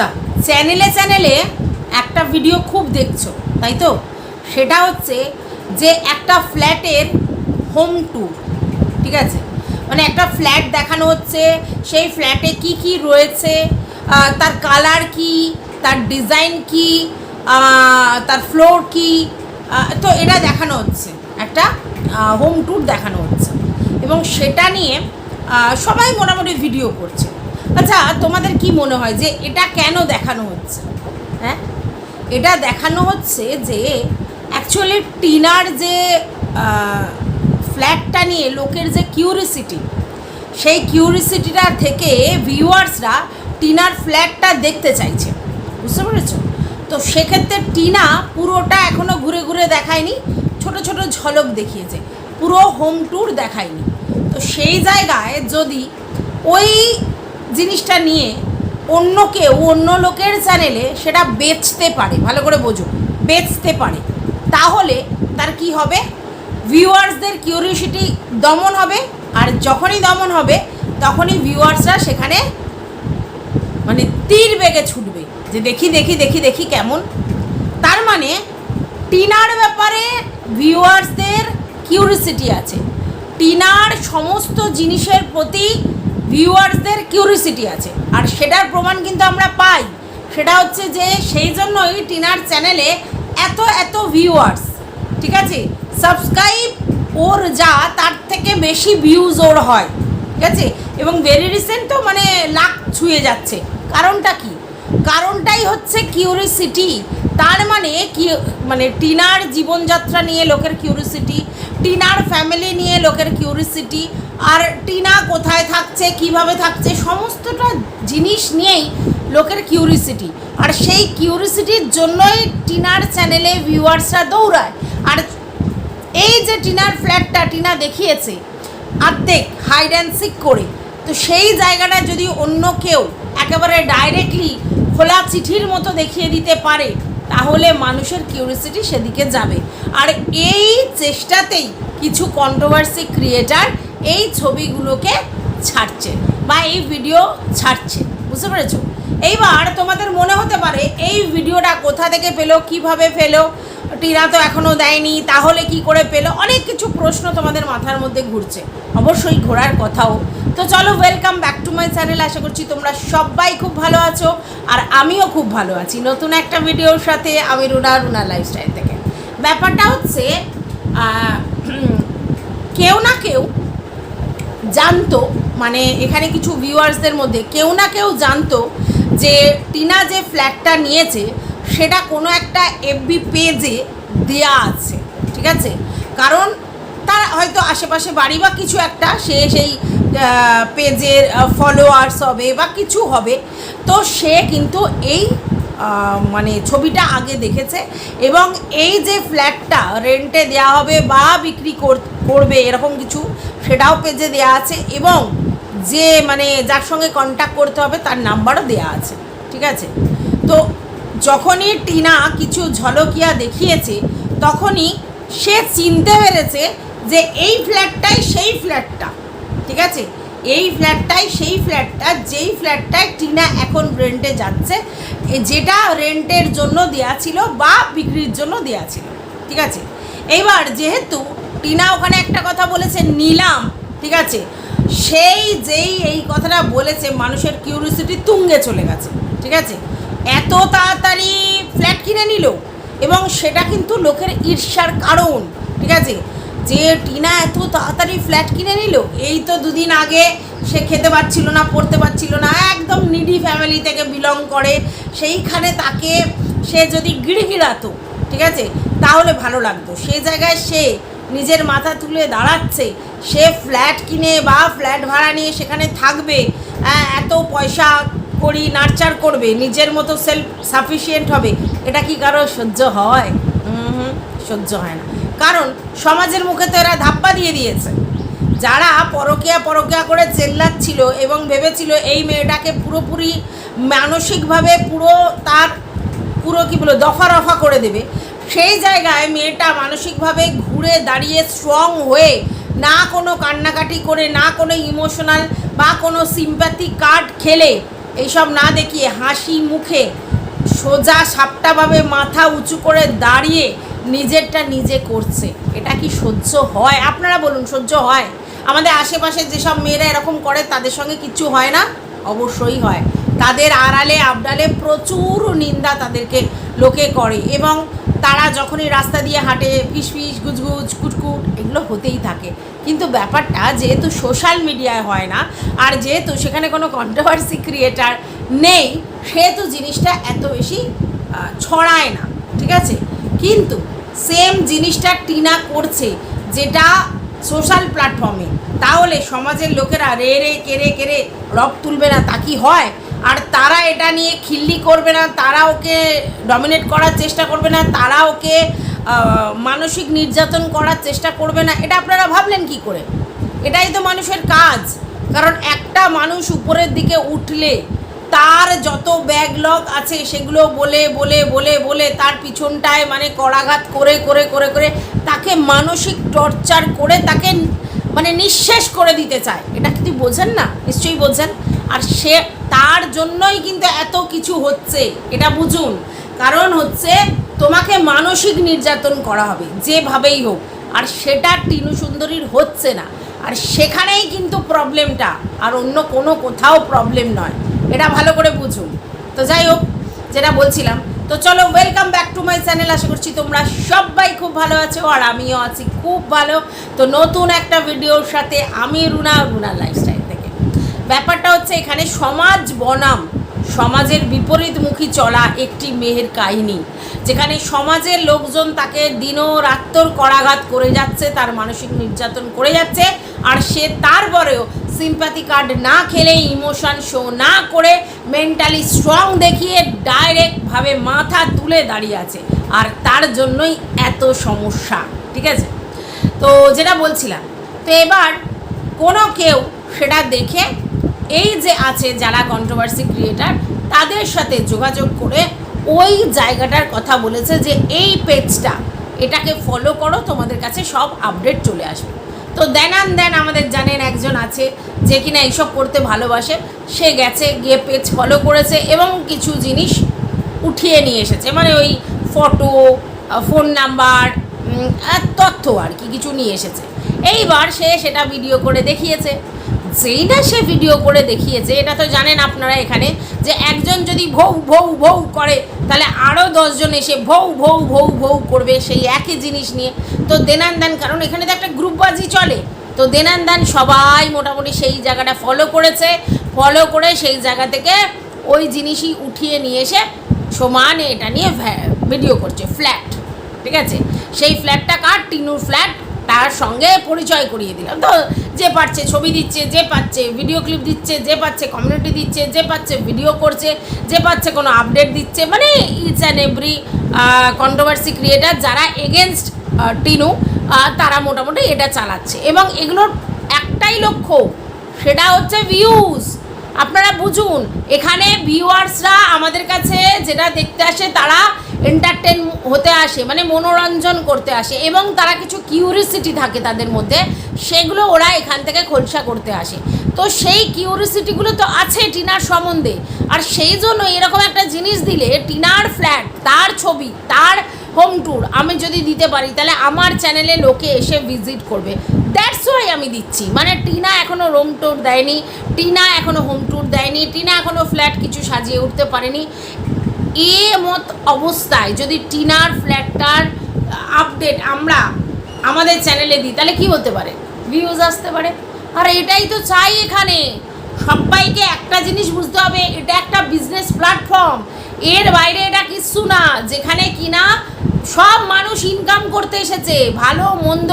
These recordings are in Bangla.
আচ্ছা চ্যানেলে চ্যানেলে একটা ভিডিও খুব দেখছ, তাই তো? সেটা হচ্ছে যে একটা ফ্ল্যাটের হোম ট্যুর ঠিক আছে? মানে একটা ফ্ল্যাট দেখানো হচ্ছে, সেই ফ্ল্যাটে কি কি রয়েছে তার কালার কি, তার ডিজাইন কি তার ফ্লোর কি তো এটা দেখানো হচ্ছে, একটা হোম ট্যুর দেখানো হচ্ছে। এবং সেটা নিয়ে সবাই মোটামুটি ভিডিও করছে। আচ্ছা তোমাদের কি মনে হয় যে এটা কেন দেখানো হচ্ছে? হ্যাঁ? এটা দেখানো হচ্ছে যে অ্যাকচুয়ালি টিনার যে ফ্ল্যাটটা নিয়ে লোকের যে কিউরিসিটি সেই কিউরিসিটিটা থেকে ভিউয়ার্সরা টিনার ফ্ল্যাটটা দেখতে চাইছে। বুঝতে পেরেছ? তো সেক্ষেত্রে টিনা পুরোটা এখনও ঘুরে ঘুরে দেখায়নি, ছোট ছোট ঝলক দেখিয়েছে, পুরো হোম ট্যুর দেখায়নি। তো সেই জায়গায় যদি ওই জিনিসটা নিয়ে অন্য কেউ, অন্য লোকের চ্যানেলে সেটা বেচতে পারে, ভালো করে বোঝো, বেচতে পারে। তাহলে তার কি হবে? ভিউয়ার্সদের কিউরিয়াসিটি দমন হবে, আর যখনই দমন হবে, তখনই ভিউয়ার্সরা সেখানে মানে তীর বেগে ছুটবে, যে দেখি দেখি দেখি দেখি কেমন। তার মানে টিনার ব্যাপারে ভিউয়ার্সদের কিউরিসিটি আছে। টিনার সমস্ত জিনিসের প্রতি ভিউয়ার্সদের কিউরিসিটি আছে। আর সেটার প্রমাণ কিন্তু আমরা পাই। সেটা হচ্ছে যে সেই জন্যই টিনার চ্যানেলে এত এত ভিউয়ার্স ঠিক আছে? সাবস্ক্রাইব ওর যা, তার থেকে বেশি ভিউজ ওর হয়, ঠিক আছে? এবং ভেরি রিসেন্ট তো মানে লাখ ছুঁয়ে যাচ্ছে। কারণটা কি? কারণটাই হচ্ছে কিউরিসিটি তার মানে কি মানে টিনার জীবনযাত্রা নিয়ে লোকের কিউরিসিটি টিনার ফ্যামিলি নিয়ে লোকের কিউরিসিটি আর টিনা কোথায় থাকছে, কীভাবে থাকছে, সমস্তটা জিনিস নিয়েই লোকের কিউরিসিটি আর সেই কিউরিসিটির জন্যই টিনার চ্যানেলে ভিউয়ার্সরা দৌড়ায়। আর এই যে টিনার ফ্ল্যাটটা টিনা দেখিয়েছে, অর্ধেক হাইড অ্যান্ড সিক করে, তো সেই জায়গাটা যদি অন্য কেউ একেবারে ডাইরেক্টলি খোলা চিঠির মতো দেখিয়ে দিতে পারে তাহলে মানুষের কিউরিসিটি সেদিকে যাবে। আর এই চেষ্টাতেই কিছু কন্ট্রোভার্সি ক্রিয়েটার এই ছবিগুলোকে ছাড়ছে বা এই ভিডিও ছাড়ছে। বুঝতে পেরেছ? এইবার তোমাদের মনে হতে পারে, এই ভিডিওটা কোথা থেকে পেল, কীভাবে পেল? টিনা তো এখনও দেয়নি, তাহলে কি করে পেল? অনেক কিছু প্রশ্ন তোমাদের মাথার মধ্যে ঘুরছে। অবশ্যই ঘোরার কথাও। তো চলো welcome back to my channel আশা করছি তোমরা সবাই খুব ভালো আছো, আর আমিও খুব ভালো আছি। নতুন একটা ভিডিওর সাথে আমি রুনা রুনা লাইফস্টাইল থেকে। ব্যাপারটা হচ্ছে কেউ না কেউ জানতো মানে এখানে কিছু ভিউয়ার্সদের মধ্যে, কেউ না কেউ জানতো যে টিনা যে ফ্ল্যাটটা নিয়েছে, সেটা কোনো একটা এফবি পেজে দেয়া আছে, ঠিক আছে? কারণ তার হয়তো আশেপাশে বাড়ি বা কিছু একটা, সে সেই পেজের ফলোয়ার্স হবে বা কিছু হবে। তো সে কিন্তু এই মানে ছবিটা আগে দেখেছে এবং এই যে ফ্ল্যাটটা রেন্টে দেওয়া হবে বা বিক্রি করবে এরকম কিছু, সেটাও পেজে দেওয়া আছে এবং যে মানে যার সঙ্গে কন্ট্যাক্ট করতে হবে, তার নাম্বারও দেওয়া আছে, ঠিক আছে? তো যখনই টিনা কিছু ঝলকিয়া দেখিয়েছে, তখনই সে চিনতে পেরেছে যে এই ফ্ল্যাটটাই সেই ফ্ল্যাটটা ঠিক আছে? এই ফ্ল্যাটটাই সেই ফ্ল্যাটটা যেই ফ্ল্যাটটায় টিনা এখন রেন্টে যাচ্ছে যেটা রেন্টের জন্য দেয়া ছিল বা বিক্রির জন্য দেয়া ছিল, ঠিক আছে? এইবার যেহেতু টিনা ওখানে একটা কথা বলেছে, নিলাম, ঠিক আছে? সেই যেই এই কথাটা বলেছে, মানুষের কিউরিসিটি তুঙ্গে চলে গেছে, ঠিক আছে? এত তাড়াতাড়ি ফ্ল্যাট কিনে নিল এবং সেটা কিন্তু লোকের ঈর্ষার কারণ, ঠিক আছে? যে টিনা এত তাড়াতাড়ি ফ্ল্যাট কিনে নিল, এই তো দুদিন আগে সে খেতে পারছিল না, পড়তে পারছিল না, একদম নিডি ফ্যামিলি থেকে বিলং করে, সেইখানে তাকে সে যদি গিড়গিড়াতো, ঠিক আছে? তাহলে ভালো লাগতো। সেই জায়গায় সে নিজের মাথা তুলে দাঁড়াচ্ছে। সে ফ্ল্যাট কিনে বা ফ্ল্যাট ভাড়া নিয়ে সেখানে থাকবে হ্যাঁ, এত পয়সা করি নার্চার করবে নিজের মতো সেলফ সাফিসিয়েন্ট হবে এটা কি কারও সহ্য হয়? হুম সহ্য হয় না। কারণ সমাজের মুখে তো এরা ধাপ্পা দিয়ে দিয়েছে। যারা পরকিয়া পরকিয়া করে চেল্লাচ্ছিল এবং ভেবেছিল এই মেয়েটাকে পুরোপুরি মানসিকভাবে পুরো তার পুরো কি বলো দফা রফা করে দেবে সেই জায়গায় মেয়েটা মানসিকভাবে ঘুরে দাঁড়িয়ে স্ট্রং হয়ে না কোনো কান্নাকাটি করে, না কোনো ইমোশনাল বা কোনো সিম্প্যাথি কার্ড খেলে এইসব না দেখিয়ে হাসি মুখে সোজা সাপটাভাবে মাথা উঁচু করে দাঁড়িয়ে নিজেরটা নিজে করছে। এটা কি সহ্য হয়? আপনারা বলুন, সহ্য হয়? আমাদের আশেপাশে যেসব মেয়েরা এরকম করে, তাদের সঙ্গে কিছু হয় না? অবশ্যই হয়। তাদের আড়ালে আবডালে প্রচুর নিন্দা তাদেরকে লোকে করে এবং তারা যখনই রাস্তা দিয়ে হাঁটে ফিস ফিস গুজগুজ, কুটকুট, এগুলো হতেই থাকে। কিন্তু ব্যাপারটা যেহেতু সোশ্যাল মিডিয়ায় হয় না, আর যেহেতু সেখানে কোনো কন্ট্রোভার্সি ক্রিয়েটার নেই, সেহেতু জিনিসটা এত বেশি ছড়ায় না, ঠিক আছে? কিন্তু সেম জিনিসটা টিনা করছে, যেটা সোশ্যাল প্ল্যাটফর্মে তাহলে সমাজের লোকেরা রে রে কেড়ে কেড়ে রক তুলবে না, তা কি হয়? আর তারা এটা নিয়ে খিল্লি করবে না, তারা ওকে ডমিনেট করার চেষ্টা করবে না, তারা ওকে মানসিক নির্যাতন করার চেষ্টা করবে না। এটা আপনারা ভাবলেন কি করে? এটাই তো মানুষের কাজ। কারণ একটা মানুষ উপরের দিকে উঠলে তার যত ব্যাকলগ আছে সেগুলো বলে বলে বলে বলে তার পিছনটায় মানে করাঘাত করে করে করে করে তাকে মানসিক টর্চার করে তাকে মানে নিঃশেষ করে দিতে চায়। এটা কিন্তু বোঝেন না? নিশ্চয়ই বোঝেন। আর সে তার জন্যই কিন্তু এত কিছু হচ্ছে, এটা বুঝুন। কারণ হচ্ছে তোমাকে মানসিক নির্যাতন করা হবে, যেভাবেই হোক। আর সেটা টিনু সুন্দরীর হচ্ছে না। আর সেখানেই কিন্তু প্রবলেমটা, আর অন্য কোনো কোথাও প্রবলেম নয়। এটা ভালো করে বুঝুন। তো যাই হোক, যেটা বলছিলাম। তো চলো welcome back to my channel আশা করছি তোমরা সবাই খুব ভালো আছো, আর আমিও আছি খুব ভালো। তো নতুন একটা ভিডিওর সাথে আমি রুনা রুনা থেকে ব্যাপারটা হচ্ছে এখানে সমাজ বনাম, সমাজের বিপরীতমুখী চলা একটি মেয়ের কাহিনী। যেখানে সমাজের লোকজন তাকে দিনও রাত্তর করাঘাত করে যাচ্ছে, তার মানসিক নির্যাতন করে যাচ্ছে, আর সে তারপরেও সিম্প্যাথি কার্ড না খেলে ইমোশন শো না করে মেন্টালি স্ট্রং দেখিয়ে ডাইরেক্টভাবে মাথা তুলে দাঁড়িয়ে আছে। আর তার জন্যই এত সমস্যা, ঠিক আছে? তো যেটা বলছিলাম, তো এবার কোনো কেউ সেটা দেখে এই যে আছে যারা কন্ট্রোভার্সি ক্রিয়েটার তাদের সাথে যোগাযোগ করে ওই জায়গাটার কথা বলেছে যে এই পেজটা এটাকে ফলো করো, তোমাদের কাছে সব আপডেট চলে আসবে। তো দেন আন দেন আমাদের জানেন একজন আছে যে কিনা এইসব করতে ভালোবাসে, সে গেছে, গিয়ে পেজ ফলো করেছে এবং কিছু জিনিস উঠিয়ে নিয়ে এসেছে। মানে ওই ফটো ফোন নাম্বার তথ্য আর কি, কিছু নিয়ে এসেছে। এইবার সে সেটা ভিডিও করে দেখিয়েছে। যেই না সে ভিডিও করে দেখিয়েছে, এটা তো জানেন আপনারা এখানে, যে একজন যদি ভৌ ভৌ ভৌ করে, তাহলে আরও দশজন এসে ভৌ ভৌ ভৌ ভৌ করবে সেই একই জিনিস নিয়ে। তো দেনান দেন কারণ এখানে তো একটা গ্রুপবাজি চলে। তো দেনান দেন সবাই মোটামুটি সেই জায়গাটা ফলো করেছে ফলো করে সেই জায়গা থেকে ওই জিনিসই উঠিয়ে নিয়ে এসে সমানে এটা নিয়ে ভিডিও করছে ফ্ল্যাট ঠিক আছে? সেই ফ্ল্যাটটা কার? টিনুর ফ্ল্যাট তার সঙ্গে পরিচয় করিয়ে দিলাম। তো যে পারছে, ছবি দিচ্ছে, যে পাচ্ছে ভিডিও ক্লিপ দিচ্ছে, যে পাচ্ছে কমিউনিটি দিচ্ছে, যে পাচ্ছে ভিডিও করছে, যে পাচ্ছে, কোনো আপডেট দিচ্ছে। মানে each and every controversy creator যারা এগেনস্ট টিনু তারা মোটামুটি এটা চালাচ্ছে। এবং এগুলোর একটাই লক্ষ্য, সেটা হচ্ছে ভিউজ আপনারা বুঝুন, এখানে ভিউয়ার্সরা আমাদের কাছে যেটা দেখতে আসে, তারা এন্টারটেন হতে আসে মানে মনোরঞ্জন করতে আসে এবং তারা কিছু কিউরিসিটি থাকে তাদের মধ্যে, সেগুলো ওরা এখান থেকে খোলসা করতে আসে। তো সেই কিউরিসিটিগুলো তো আছে টিনার সম্বন্ধে। আর সেই জন্য এরকম একটা জিনিস দিলে টিনার ফ্ল্যাট তার ছবি, তার হোম ট্যুর আমি যদি দিতে পারি, তাহলে আমার চ্যানেলে লোকে এসে ভিজিট করবে। দ্যাটস ওয়াই আমি দিচ্ছি। মানে টিনা এখনও রোম ট্যুর দেয়নি, টিনা এখনও হোম ট্যুর দেয়নি, টিনা এখনও ফ্ল্যাট কিছু সাজিয়ে উঠতে পারেনি। এ মত অবস্থায় যদি টিনার ফ্ল্যাটটার আপডেট আমরা আমাদের চ্যানেলে দিই, তাহলে কি হতে পারে? ভিউজ আসতে পারে। আর এটাই তো চাই এখানে। সবাইকে একটা জিনিস বুঝতে হবে, এটা একটা বিজনেস প্ল্যাটফর্ম এর বাইরে এটা কিচ্ছু না, যেখানে কিনা সব মানুষ ইনকাম করতে এসেছে। ভালো, মন্দ,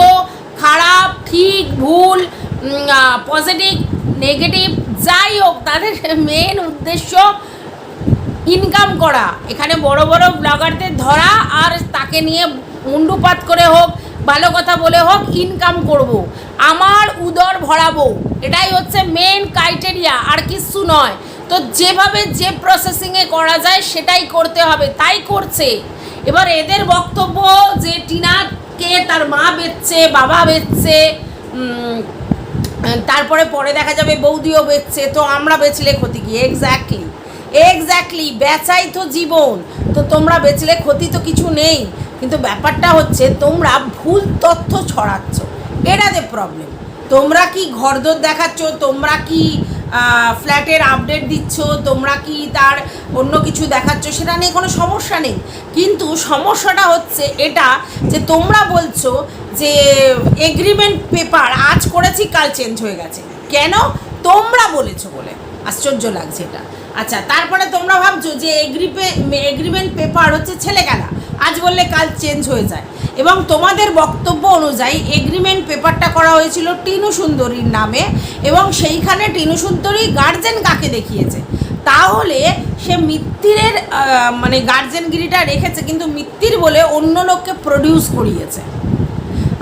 খারাপ, ঠিক, ভুল পজিটিভ নেগেটিভ যাই হোক, তাদের মেন উদ্দেশ্য ইনকাম করা। এখানে বড় বড় ব্লগারদের ধরা আর তাকে নিয়ে মুন্ডুপাত করে হোক, ভালো কথা বলে হোক, ইনকাম করব। আমার উদর ভরাবো। এটাই হচ্ছে মেন ক্রাইটেরিয়া আর কিচ্ছু নয়। তো যেভাবে যে প্রসেসিংয়ে করা যায়, সেটাই করতে হবে। তাই করছে। এবার এদের বক্তব্য যে টিনাকে তার মা বেচছে, বাবা বেচছে তারপরে পরে দেখা যাবে বৌদিও বেচছে, তো আমরা বেচলে ক্ষতি কি? এক্স্যাক্টলি এক্স্যাক্টলি বেচাই তো জীবন। তো তোমরা বেচলে ক্ষতি তো কিছু নেই। কিন্তু ব্যাপারটা হচ্ছে, তোমরা ভুল তথ্য ছড়াচ্ছ। এটাতে প্রবলেম তোমরা কি ঘরদোর দেখাচ্ছ? তোমরা কি ফ্ল্যাটের আপডেট দিচ্ছ? তোমরা কি তার অন্য কিছু দেখাচ্ছ? সেটা নিয়ে কোনো সমস্যা নেই। কিন্তু সমস্যাটা হচ্ছে এটা যে তোমরা বলছো যে এগ্রিমেন্ট পেপার আজ করেছি, কাল চেঞ্জ হয়ে গেছে। কেন? তোমরা বলেছ বলে। আশ্চর্য লাগছে এটা। আচ্ছা তারপরে তোমরা ভাবছ যে এগ্রিপে এগ্রিমেন্ট পেপার হচ্ছে ছেলে খেলা আজ বললে কাল চেঞ্জ হয়ে যায়। এবং তোমাদের বক্তব্য অনুযায়ী এগ্রিমেন্ট পেপারটা করা হয়েছিল টিনু সুন্দরীর নামে এবং সেইখানে টিনু সুন্দরী গার্জেন কাকে দেখিয়েছে? তাহলে সে মিত্তিরের মানে গার্জেনগিরিটা রেখেছে, কিন্তু মিত্তির বলে অন্য লোককে প্রডিউস করিয়েছে।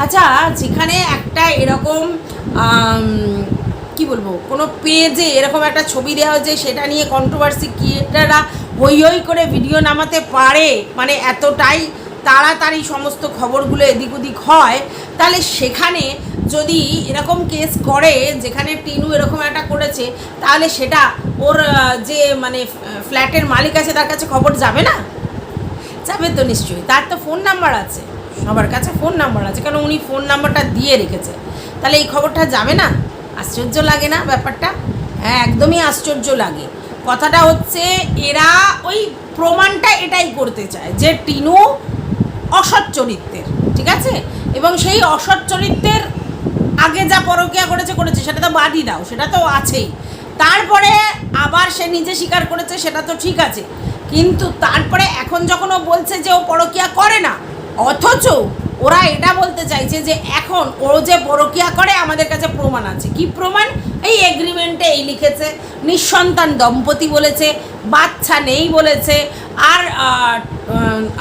আচ্ছা যেখানে একটা এরকম কি বলব? কোনো পেজে এরকম একটা ছবি দেওয়া হয়েছে, সেটা নিয়ে কন্ট্রোভার্সি ক্রিয়েটাররা হই হই করে ভিডিও নামাতে পারে। মানে এতটাই তাড়াতাড়ি সমস্ত খবরগুলো এদিক ওদিক হয়। তাহলে সেখানে যদি এরকম কেস করে, যেখানে টিনু এরকম একটা করেছে, তাহলে সেটা ওর যে মানে ফ্ল্যাটের মালিক আছে, তার কাছে খবর যাবে না? যাবে তো নিশ্চয়ই। তার তো ফোন নাম্বার আছে। সবার কাছে ফোন নাম্বার আছে কারণ উনি ফোন নাম্বারটা দিয়ে রেখেছে? তাহলে এই খবরটা যাবে না? আশ্চর্য লাগে না ব্যাপারটা? হ্যাঁ একদমই আশ্চর্য লাগে। কথাটা হচ্ছে, এরা ওই প্রমাণটা এটাই করতে চায় যে টিনু অসৎ চরিত্রের, ঠিক আছে? এবং সেই অসৎ চরিত্রের আগে যা পরকিয়া করেছে করেছে। সেটা তো বাদই দাও, সেটা তো আছেই। তারপরে আবার সে নিজে স্বীকার করেছে, সেটা তো ঠিক আছে। কিন্তু তারপরে এখন যখন ও বলছে যে ও পরকিয়া করে না, অথচ ওরা এটা বলতে চাইছে যে এখন ও যে পরকিয়া করে, আমাদের কাছে প্রমাণ আছে। কি প্রমাণ? এই এগ্রিমেন্টে এই লিখেছে, নিঃসন্তান দম্পতি বলেছে, বাচ্চা নেই বলেছে, আর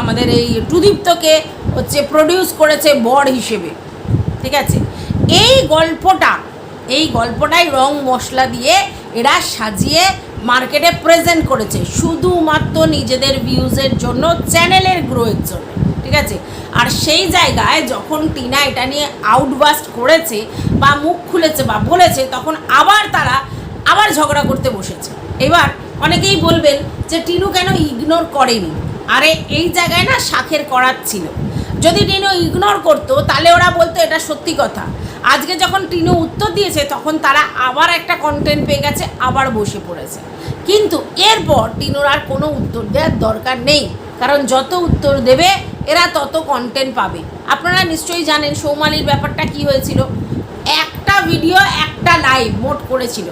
আমাদের এই টুদীপ্তকে হচ্ছে প্রডিউস করেছে বর হিসেবে। ঠিক আছে? এই গল্পটা, এই গল্পটাই রং মশলা দিয়ে এরা সাজিয়ে মার্কেটে প্রেজেন্ট করেছে, শুধুমাত্র নিজেদের ভিউজের জন্য চ্যানেলের গ্রোয়ের জন্য। ঠিক আছে? আর সেই জায়গায় যখন টিনা এটা নিয়ে আউটবাস্ট করেছে বা মুখ খুলেছে বা বলেছে, তখন আবার তারা আবার ঝগড়া করতে বসেছে। এবার অনেকেই বলবেন যে, টিনু কেন ইগনোর করেনি? আরে, এই জায়গায় না শাখের করার ছিল। যদি টিনু ইগনোর করতো, তাহলে ওরা বলতো এটা সত্যি কথা। আজকে যখন টিনু উত্তর দিয়েছে, তখন তারা আবার একটা কন্টেন্ট পেয়ে গেছে, আবার বসে পড়েছে। কিন্তু এরপর টিনুর আর কোনো উত্তর দেওয়ার দরকার নেই। কারণ যত উত্তর দেবে, এরা তত কন্টেন্ট পাবে। আপনারা নিশ্চয়ই জানেন সৌমালির ব্যাপারটা কি হয়েছিল। একটা ভিডিও একটা লাইভ মোট করেছিল।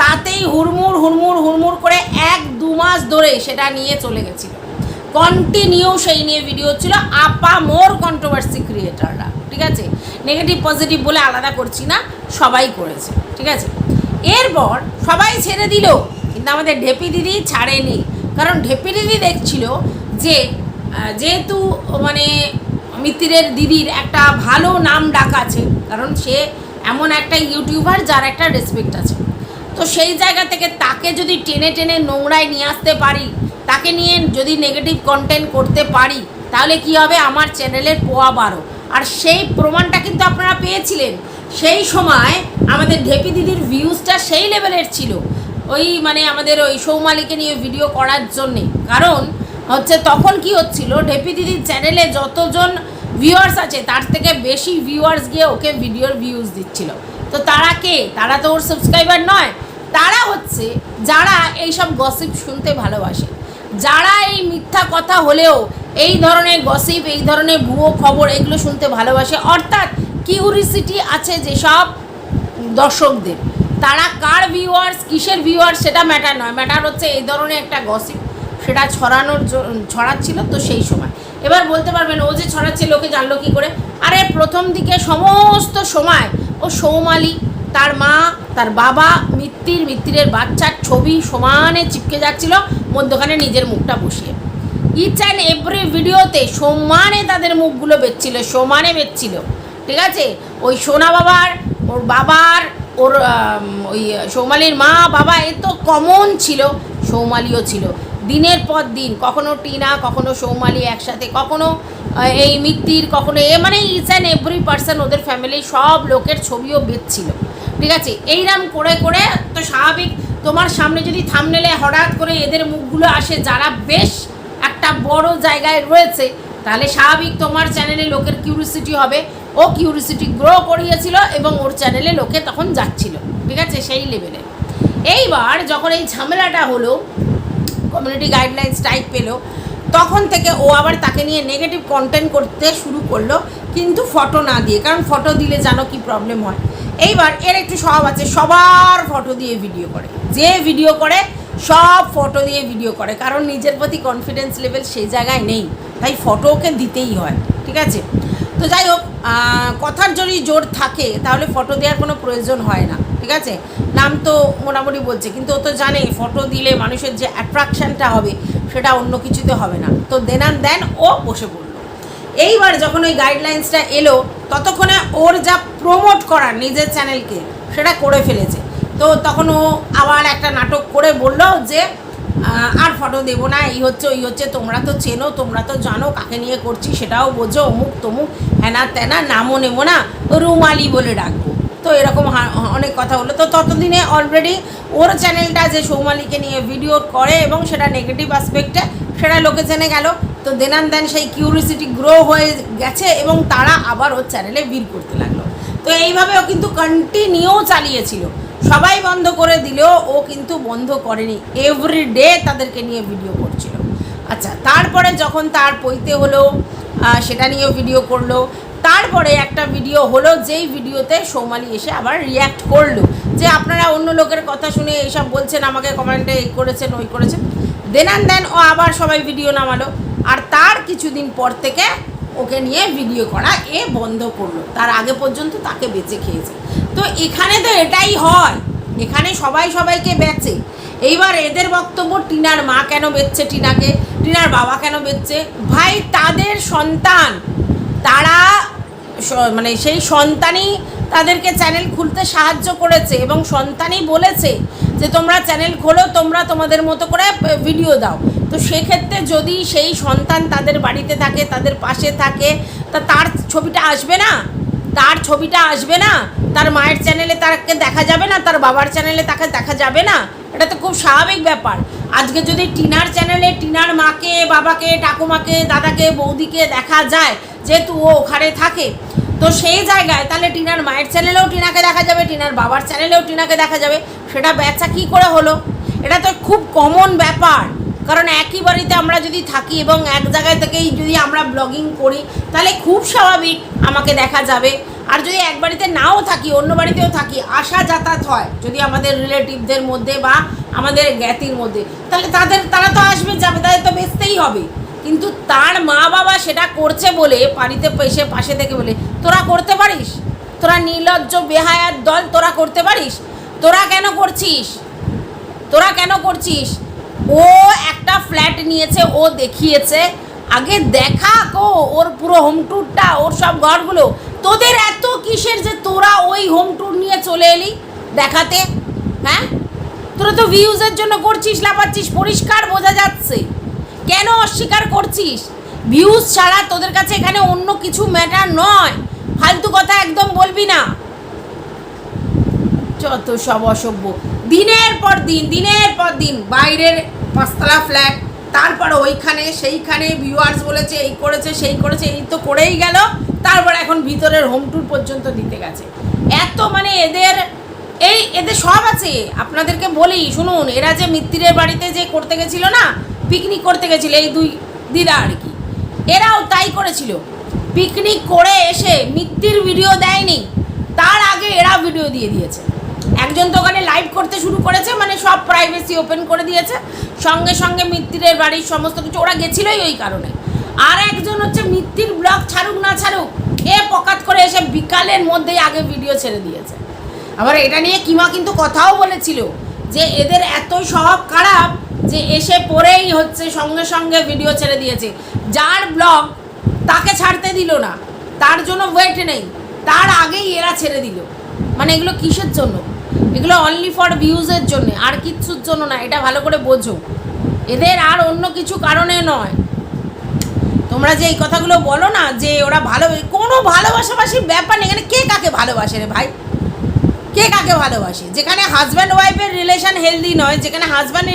তাতেই হুড়মুড় হুড়মুড় হুড়মুড় করে এক, দু মাস ধরে সেটা নিয়ে চলে গেছিল। কন্টিনিউ সেই নিয়ে ভিডিও ছিল আপা মোর কন্ট্রোভার্সি ক্রিয়েটাররা ঠিক আছে? নেগেটিভ পজিটিভ বলে আলাদা করছি না, সবাই করেছে, ঠিক আছে? এরপর সবাই ছেড়ে দিল, কিন্তু আমাদের ঢেপি দিদি ছাড়েনি। কারণ ঢেপি দিদি দেখছিল যে যেহেতু মানে মিত্রের দিদির একটা ভালো নাম ডাক আছে, কারণ সে এমন একটা ইউটিউবার যার একটা রেসপেক্ট আছে। তো সেই জায়গা থেকে তাকে যদি টেনে টেনে নোংরায় নিয়ে আসতে পারি, তাকে নিয়ে যদি নেগেটিভ কন্টেন্ট করতে পারি, তাহলে কি হবে? আমার চ্যানেলের পোয়া বারো। আর সেই প্রমাণটা কিন্তু আপনারা পেয়েছিলেন। সেই সময় আমাদের ঢেপি দিদির ভিউজটা সেই লেভেলের ছিল। ওই মানে আমাদের ওই সৌমালিকে নিয়ে ভিডিও করার জন্যে। কারণ হচ্ছে তখন কি হচ্ছিল ঢেপি দিদির চ্যানেলে যতজন ভিউয়ার্স আছে, তার থেকে বেশি ভিউয়ার্স গিয়ে ওকে ভিডিওর ভিউজ দিচ্ছিল। তো তারা কে? তারা তো ওর সাবস্ক্রাইবার নয়। তারা হচ্ছে যারা এইসব গসিপ শুনতে ভালোবাসে। যারা এই মিথ্যা কথা হলেও এই ধরনের গসিপ এই ধরনের ভুয়ো খবর এগুলো শুনতে ভালোবাসে, অর্থাৎ কিউরিসিটি আছে যেসব দর্শকদের। তারা কার ভিউয়ার্স কিসের ভিউয়ার্স সেটা ম্যাটার নয়। ম্যাটার হচ্ছে এই ধরনের একটা গসিপ সেটা ছড়ানোর ছড়াচ্ছিল তো সেই সময়। এবার বলতে পারবেন ও যে ছড়াচ্ছে লোকে জানলো কি করে? আরে প্রথম দিকে সমস্ত সময় ও সৌমালি, তার মা, তার বাবা, মিত্তির, মিত্তিরের বাচ্চার ছবি সমানে চিপকে যাচ্ছিল, মধ্যখানে নিজের মুখটা বসিয়ে। ইচ অ্যান্ড এভরি ভিডিওতে সমানে তাদের মুখগুলো বেচছিল, সমানে বেচছিল। ঠিক আছে? ওই সোনা বাবার, ওর বাবার, ওর ওই সৌমালির মা, বাবা এ তো কমন ছিল, সৌমালিও ছিল। দিনের পর দিন, কখনো টিনা, কখনো সৌমালি একসাথে, কখনো এই মিত্তির, কখনো এ মানে ইচ অ্যান্ড এভরি পার্সন ওদের ফ্যামিলির সব লোকের ছবিও বেচছিল। ঠিক আছে? এইরাম করে করে তো স্বাভাবিক, তোমার সামনে যদি থামনেলে হঠাৎ করে এদের মুখগুলো আসে, যারা বেশ একটা বড় জায়গায় রয়েছে, তাহলে স্বাভাবিক তোমার চ্যানেলে লোকের কিউরিসিটি হবে। ও কিউরিসিটি গ্রো করিয়েছিল এবং ওর চ্যানেলে লোকে তখন যাচ্ছিল। ঠিক আছে? সেই লেভেলে এইবার যখন এই ঝামেলাটা হলো কমিউনিটি গাইডলাইন্স টাইপ পেল, তখন থেকে ও আবার তাকে নিয়ে নেগেটিভ কন্টেন্ট করতে শুরু করল, কিন্তু ফটো না দিয়ে, কারণ ফটো দিলে জানো কি প্রবলেম হয়? এইবার এর একটু স্বভাব আছে, সবার ফটো দিয়ে ভিডিও করে। যে ভিডিও করে, সব ফটো দিয়ে ভিডিও করে, কারণ নিজের প্রতি কনফিডেন্স লেভেল সেই জায়গায় নেই, তাই ফটো ওকে দিতেই হয়, ঠিক আছে? তো যাই হোক কথার যদি জোর থাকে, তাহলে ফটো দেওয়ার কোনো প্রয়োজন হয় না। ঠিক আছে? নাম তো মোটামুটি বলছে, কিন্তু ও তো জানে ফটো দিলে মানুষের যে অ্যাট্রাকশানটা হবে, সেটা অন্য কিছুতে হবে না। তো দেনান দেন ও বসে পড়ল। এইবার যখন ওই গাইডলাইন্সটা এলো, ততক্ষণে ওর যা প্রমোট করার নিজের চ্যানেলকে সেটা করে ফেলেছে। তো তখন ও আবার একটা নাটক করে বলল যে আর ফটো দেবো না, এই হচ্ছে, ওই হচ্ছে, তোমরা তো চেনো, তোমরা তো জানো, কাকে নিয়ে করছি, সেটাও বোঝো অমুক তমুক হ্যানা ত্যানা নামও নেব না, রুমালি বলে ডাকবো। তো এরকম অনেক কথা হলো। তো ততদিনে অলরেডি ওর চ্যানেলটা যে সৌমালিকে নিয়ে ভিডিও করে এবং সেটা নেগেটিভ অ্যাসপেক্টে সেটা লোকে জেনে গেল। তো দেনান দেন সেই কিউরিসিটি গ্রো হয়ে গেছে এবং তারা আবার ওর চ্যানেলে ভিড় করতে লাগল। তো এইভাবে ও কিন্তু কন্টিনিউ চালিয়েছিল। সবাই বন্ধ করে দিলেও ও কিন্তু বন্ধ করেনি। এভরি ডে তাদেরকে নিয়ে ভিডিও করছিল। আচ্ছা তারপরে যখন তার পইতে হলো সেটা নিয়েও ভিডিও করল। তারপরে একটা ভিডিও হলো, যেই ভিডিওতে সৌমালি এসে আবার রিয়্যাক্ট করল। যে আপনারা অন্য লোকের কথা শুনে এইসব বলছেন, আমাকে কমেন্টে এই করেছেন, ওই করেছেন। দেন দেনান দেন ও আবার সবাই ভিডিও নামালো। আর তার কিছুদিন পর থেকে ওকে নিয়ে ভিডিও করা এ বন্ধ করল। তার আগে পর্যন্ত তাকে বেঁচে খেয়েছে। তো এখানে তো এটাই হয়। এখানে সবাই সবাইকে বেচে। এইবার এদের বক্তব্য, টিনার মা কেন বেচছে টিনাকে? টিনার বাবা কেন বেচছে? ভাই, তাদের সন্তান। তারা মানে সেই সন্তানই তাদেরকে চ্যানেল খুলতে সাহায্য করেছে এবং সন্তানই বলেছে যে তোমরা চ্যানেল খোলো, তোমরা তোমাদের মতো করে ভিডিও দাও। তো সেক্ষেত্রে যদি সেই সন্তান তাদের বাড়িতে থাকে, তাদের পাশে থাকে, তা তার ছবিটা আসবে না? তার ছবিটা আসবে না? তার মায়ের চ্যানেলে তাকে দেখা যাবে না? তার বাবার চ্যানেলে তাকে দেখা যাবে না? এটা তো খুব স্বাভাবিক ব্যাপার। আজকে যদি টিনার চ্যানেলে টিনার মাকে, বাবাকে, ঠাকুমাকে, দাদাকে, বৌদিকে দেখা যায়, যেহেতু ও ওখানে থাকে, তো সেই জায়গায় তাহলে টিনার মায়ের চ্যানেলেও টিনাকে দেখা যাবে, টিনার বাবার চ্যানেলেও টিনাকে দেখা যাবে। সেটা বেচা কী করে হলো? এটা তো খুব কমন ব্যাপার। কারণ একই বাড়িতে আমরা যদি থাকি এবং এক জায়গায় থেকেই যদি আমরা ব্লগিং করি, তাহলে খুব স্বাভাবিক আমাকে দেখা যাবে। আর যদি এক বাড়িতে নাও থাকি, অন্য বাড়িতেও থাকি আসা যাতায়াত হয় যদি আমাদের রিলেটিভদের মধ্যে বা আমাদের জ্ঞাতির মধ্যে, তাহলে তাদের, তারা তো আসবে যাবে, তাদের তো বেচতেই হবে। কিন্তু তার মা বাবা সেটা করছে বলে, বাড়িতে এসে পাশে থেকে বলে, তোরা করতে পারিস? তোরা নির্লজ্জ, বেহায়ার দল, তোরা করতে পারিস? তোরা কেন করছিস? তোরা কেন করছিস? ও একটা ফ্ল্যাট নিয়েছে, ও দেখিয়েছে, আগে দেখা কো, ওর পুরো হোম ট্যুরটা ওর সব ঘরগুলো তোদের এত কিসের যে তোরা ওই হোম ট্যুর নিয়ে চলে এলি দেখাতে হ্যাঁ? তোরা তো ভিউজের জন্য করছিস লাপাচ্ছিস পরিষ্কার বোঝা যাচ্ছে। কেন অস্বীকার করছিস? ভিউজ ছাড়া তোদের কাছে এখানে অন্য কিছু ম্যাটার নয়। ফালতু কথা একদম বলবি না। যত সব অসভ্য। দিনের পর দিন, দিনের পর দিন, বাইরের পাঁচতলা ফ্ল্যাট তারপর ওইখানে, সেইখানে ভিউয়ার্স বলেছে, এই করেছে, সেই করেছে, এই তো করেই গেল। তারপর এখন ভিতরের হোম ট্যুর পর্যন্ত দিতে গেছে। এত মানে এদের, এই এদের সব আছে। আপনাদেরকে বলি, শুনুন, এরা যে মিত্তিরের বাড়িতে যে করতে গেছিল না পিকনিক করতে গেছিল, এই দুই দিদা আর কি, এরাও তাই করেছিল। পিকনিক করে এসে মিত্তির ভিডিও দেয়নি, তার আগে এরা ভিডিও দিয়ে দিয়েছে। একজন তো ওখানে লাইভ করতে শুরু করেছে মানে সব প্রাইভেসি ওপেন করে দিয়েছে। সঙ্গে সঙ্গে মিত্তিরের বাড়ির সমস্ত কিছু, ওরা গেছিলোই ওই কারণে। আর একজন হচ্ছে মিত্তির ব্লগ ছাড়ুক না ছাড়ুক, এ পকাত করে এসে বিকালের মধ্যেই আগে ভিডিও ছেড়ে দিয়েছে। আবার এটা নিয়ে কিমা কিন্তু কথাও বলেছিল যে এদের এত স্বভাব খারাপ যে এসে পরেই হচ্ছে সঙ্গে সঙ্গে ভিডিও ছেড়ে দিয়েছে। যার ব্লগ তাকে ছাড়তে দিল না, তার জন্য ওয়েট নেই, তার আগেই এরা ছেড়ে দিল। মানে এগুলো কিসের জন্য? এগুলো অনলি ফর ভিউজের জন্য, আর কিচ্ছুর জন্য না, এটা ভালো করে বোঝো। এদের আর অন্য কিছু কারণে নয়। তোমরা যে এই কথাগুলো বলো না, যে ওরা ভালো, কোনো ভালোবাসাবাসির ব্যাপার নেই। এখানে কে কাকে ভালোবাসে রে ভাই? কে কাকে ভালোবাসে? যেখানে হাজব্যান্ড ওয়াইফের রিলেশন হেলদি নয়, যেখানে হাজব্যান্ড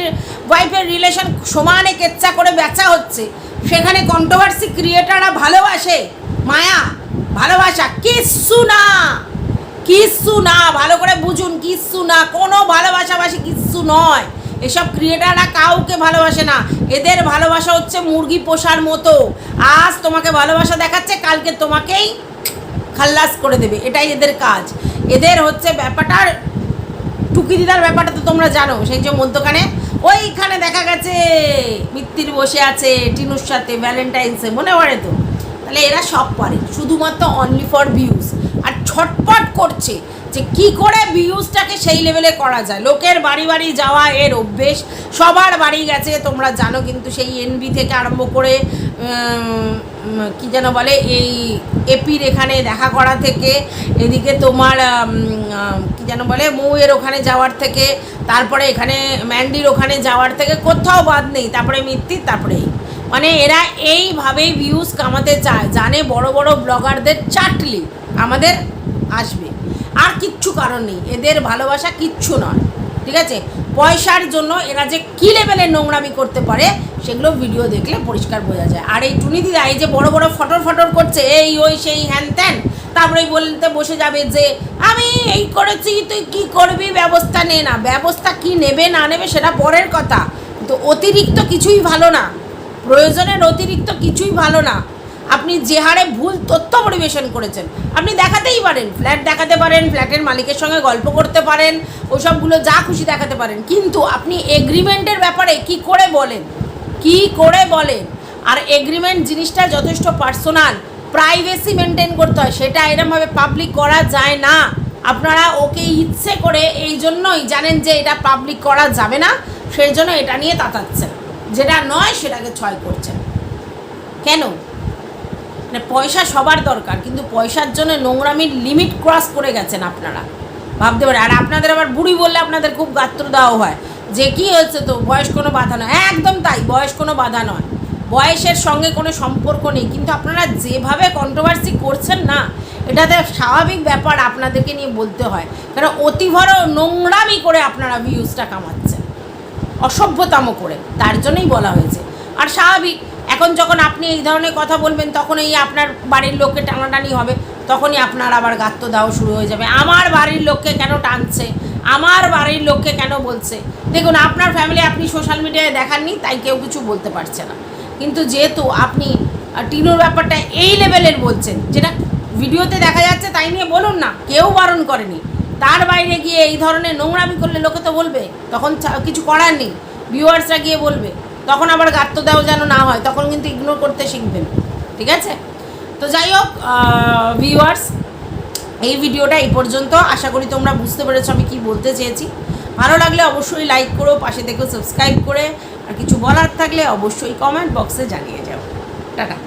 ওয়াইফের রিলেশন সমানে কেচ্চা করে বেচা হচ্ছে, সেখানে কন্ট্রোভার্সি ক্রিয়েটাররা ভালোবাসে? মায়া, ভালোবাসা, কিচ্ছু না। কিচ্ছু না, ভালো করে বুঝুন, কিচ্ছু না। কোনো ভালোবাসাবাসি কিচ্ছু নয়। এসব ক্রিয়েটাররা কাউকে ভালোবাসে না। এদের ভালোবাসা হচ্ছে মুরগি পোষার মতো। আজ তোমাকে ভালোবাসা দেখাচ্ছে, কালকে তোমাকেই খাল্লাস করে দেবে। এটাই এদের কাজ। এদের হচ্ছে ব্যাপারটার টুকি দিদার ব্যাপারটা তো তোমরা জানো, সেই যে মধ্যখানে ওইখানে দেখা গেছে, মিত্তির বসে আছে, টিনুর সাথে ভ্যালেন্টাইন্সে মনে পড়ে তো? তাহলে এরা সব পারে, শুধুমাত্র অনলি ফর ভিউজ আর ছটপট করছে। যে কি করে ভিউজটাকে সেই লেভেলে করা যায়? লোকের বাড়ি বাড়ি যাওয়া এর অভ্যেস, সবার বাড়ি গেছে, তোমরা জানো কিন্তু সেই এনবি থেকে আরম্ভ করে কি যেন বলে, এই এপির এখানে দেখা করা থেকে, এদিকে তোমার কি যেন বলে, মৌয়ের ওখানে যাওয়ার থেকে, তারপরে এখানে ম্যান্ডির ওখানে যাওয়ার থেকে কোথাও বাদ নেই, তারপরে মিত্তির, তারপরে মানে এরা এইভাবেই ভিউজ কামাতে চায়। জানে বড় বড় ব্লগারদের চাটলি আমাদের আসবে। আর কিচ্ছু কারণ নেই। এদের ভালোবাসা কিচ্ছু নয়। ঠিক আছে? পয়সার জন্য এরা যে কী লেভেলের নোংরামি করতে পারে, সেগুলো ভিডিও দেখলে পরিষ্কার বোঝা যায়। আর এই টুনি দিদা, এই যে বড় বড় ফটর ফটর করছে, এই, ওই, সেই, হ্যান ত্যান, তারপরে বলতে বসে যাবে যে, আমি এই করেছি, তুই কি করবি? ব্যবস্থা নে না। ব্যবস্থা কি নেবে, না নেবে, সেটা পরের কথা। কিন্তু অতিরিক্ত কিছুই ভালো না। প্রয়োজনের অতিরিক্ত কিছুই ভালো না। আপনি যে হারে ভুল তথ্য পরিবেশন করেছেন, আপনি দেখাতেই পারেন ফ্ল্যাট দেখাতে পারেন ফ্ল্যাটের মালিকের সঙ্গে গল্প করতে পারেন, ওসবগুলো যা খুশি দেখাতে পারেন, কিন্তু আপনি এগ্রিমেন্টের ব্যাপারে কি করে বলেন? কি করে বলেন? আর এগ্রিমেন্ট জিনিসটা যথেষ্ট পার্সোনাল প্রাইভেসি মেনটেন করতে হয়, সেটা এরমভাবে পাবলিক করা যায় না। আপনারা ওকে ইচ্ছে করে এই জন্যই জানেন যে এটা পাবলিক করা যাবে না, সেই জন্য এটা নিয়ে তাতাচ্ছেন। যেটা নয় সেটাকে ছয় করছেন। কেন? মানে পয়সা সবার দরকার, কিন্তু পয়সার জন্য নোংরামির লিমিট ক্রস করে গেছেন আপনারা। ভাবতে পারে আর আপনাদের আবার বুড়ি বললে আপনাদের খুব গাত্র দেওয়া হয়, যে কি হয়েছে তো, বয়স কোনো বাধা নয়। হ্যাঁ একদম তাই, বয়স কোনো বাধা নয়। বয়সের সঙ্গে কোনো সম্পর্ক নেই, কিন্তু আপনারা যেভাবে কন্ট্রোভার্সি করছেন না, এটাতে স্বাভাবিক ব্যাপার আপনাদেরকে নিয়ে বলতে হয়। কারণ অতিভর নোংরামি করে আপনারা ভিউজটা কামাচ্ছেন। অসভ্যতাম করে, তার জন্যই বলা হয়েছে। আর স্বাভাবিক এখন যখন আপনি এই ধরনের কথা বলবেন তখন এই আপনার বাড়ির লোককে টানাটানি হবে, তখনই আপনার আবার গাত্র দেওয়া শুরু হয়ে যাবে। আমার বাড়ির লোককে কেন টানছে? আমার বাড়ির লোককে কেন বলছে? দেখুন, আপনার ফ্যামিলি আপনি সোশ্যাল মিডিয়ায় দেখাননি, তাই কেউ কিছু বলতে পারছে না। কিন্তু যেহেতু আপনি টিনুর ব্যাপারটা এই লেভেলের বলছেন, যেটা ভিডিওতে দেখা যাচ্ছে, তাই নিয়ে বলুন না, কেউ বারণ করেনি। তার বাইরে গিয়ে এই ধরনের নোংরামি করলে লোকে তো বলবে, তখন কিছু করার নেই। ভিউয়ার্সরা গিয়ে বলবে। তখন আবার গাত্র দেওয়া যেন না হয়, তখন কিন্তু ইগনোর করতে শিখবেন, ঠিক আছে? তো যাই হোক ভিউয়ার্স এই ভিডিওটা এই পর্যন্ত। আশা করি তোমরা বুঝতে পেরেছ আমি কি বলতে চেয়েছি। ভালো লাগলে অবশ্যই লাইক করো, পাশে দেখো সাবস্ক্রাইব করে। আর কিছু বলার থাকলে অবশ্যই কমেন্ট বক্সে জানিয়ে যাও। টাটা।